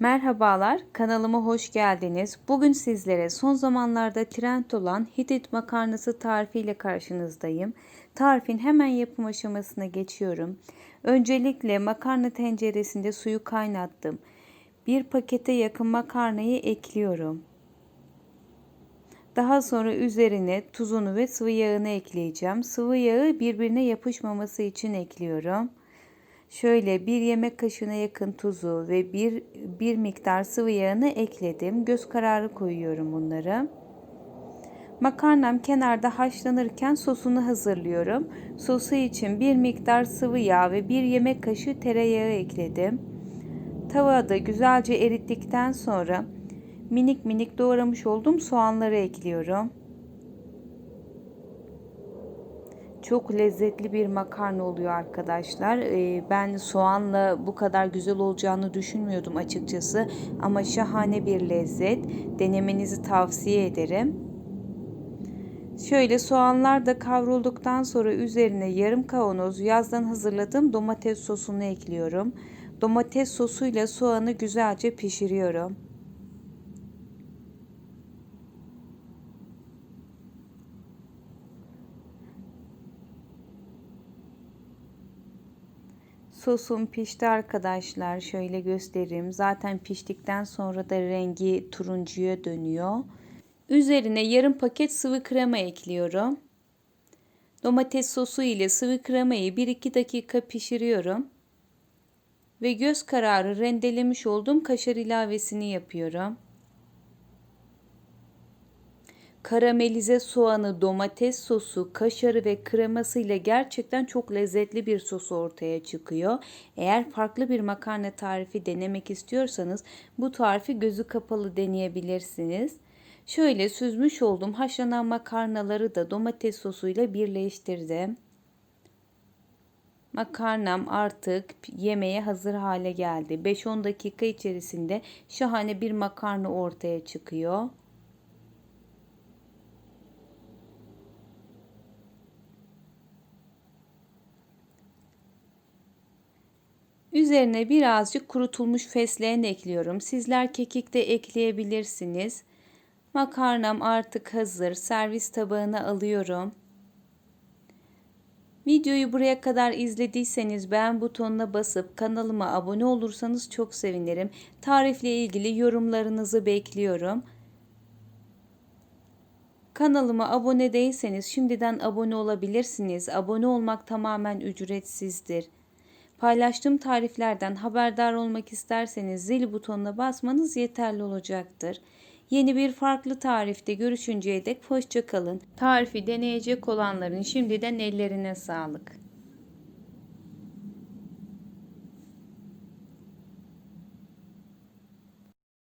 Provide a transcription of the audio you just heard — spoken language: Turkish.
Merhabalar, kanalıma hoş geldiniz. Bugün sizlere son zamanlarda trend olan Hitit makarnası tarifiyle karşınızdayım. Tarifin hemen yapım aşamasına geçiyorum. Öncelikle makarna tenceresinde suyu kaynattım. Bir pakete yakın makarnayı ekliyorum. Daha sonra üzerine tuzunu ve sıvı yağını ekleyeceğim. Sıvı yağı birbirine yapışmaması için ekliyorum. Şöyle bir yemek kaşığına yakın tuzu ve bir, bir miktar sıvı yağını ekledim. Göz kararı koyuyorum bunları. Makarnam kenarda haşlanırken sosunu hazırlıyorum. Sosu için bir miktar sıvı yağ ve bir yemek kaşığı tereyağı ekledim. Tavada güzelce erittikten sonra minik minik doğramış olduğum soğanları ekliyorum. Çok lezzetli bir makarna oluyor arkadaşlar. Ee, ben soğanla bu kadar güzel olacağını düşünmüyordum açıkçası. Ama şahane bir lezzet. Denemenizi tavsiye ederim. Şöyle soğanlar da kavrulduktan sonra üzerine yarım kavanoz yazdan hazırladığım domates sosunu ekliyorum. Domates sosuyla soğanı güzelce pişiriyorum. Sosum pişti arkadaşlar. Şöyle göstereyim. Zaten piştikten sonra da rengi turuncuya dönüyor. Üzerine yarım paket sıvı krema ekliyorum. Domates sosu ile sıvı kremayı 1-2 dakika pişiriyorum. Ve göz kararı rendelemiş olduğum kaşar ilavesini yapıyorum. Karamelize soğanı, domates sosu, kaşarı ve kremasıyla gerçekten çok lezzetli bir sos ortaya çıkıyor. Eğer farklı bir makarna tarifi denemek istiyorsanız bu tarifi gözü kapalı deneyebilirsiniz. Şöyle süzmüş olduğum haşlanan makarnaları da domates sosuyla birleştirdim. Makarnam artık yemeğe hazır hale geldi. 5-10 dakika içerisinde şahane bir makarna ortaya çıkıyor. Üzerine birazcık kurutulmuş fesleğen ekliyorum. Sizler kekik de ekleyebilirsiniz. Makarnam artık hazır. Servis tabağına alıyorum. Videoyu buraya kadar izlediyseniz beğen butonuna basıp kanalıma abone olursanız çok sevinirim. Tarifle ilgili yorumlarınızı bekliyorum. Kanalıma abone değilseniz şimdiden abone olabilirsiniz. Abone olmak tamamen ücretsizdir. Paylaştığım tariflerden haberdar olmak isterseniz zil butonuna basmanız yeterli olacaktır. Yeni bir farklı tarifte görüşünceye dek hoşçakalın. Tarifi deneyecek olanların şimdiden ellerine sağlık.